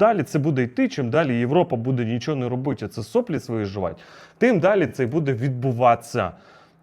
далі це буде йти, чим далі Європа буде нічого не робити, а це соплі свої жувати, тим далі це буде відбуватися.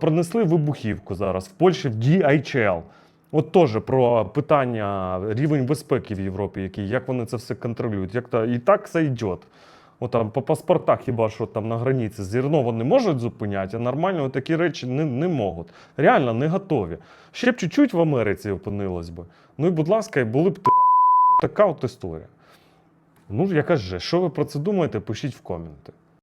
пронесли вибухівку зараз в Польщі в DHL. От теж про питання рівень безпеки в Європі, який, як вони це все контролюють. Як то, і так це йде. От там по паспортах хіба що там на границі зерно вони можуть зупиняти, а нормально такі речі не, не можуть. Реально не готові. Ще б чуть-чуть в Америці опинилось би. Ну і будь ласка, і були б ти. Така от історія. Ну, яка ж, що ви про це думаєте, пишіть в коменти.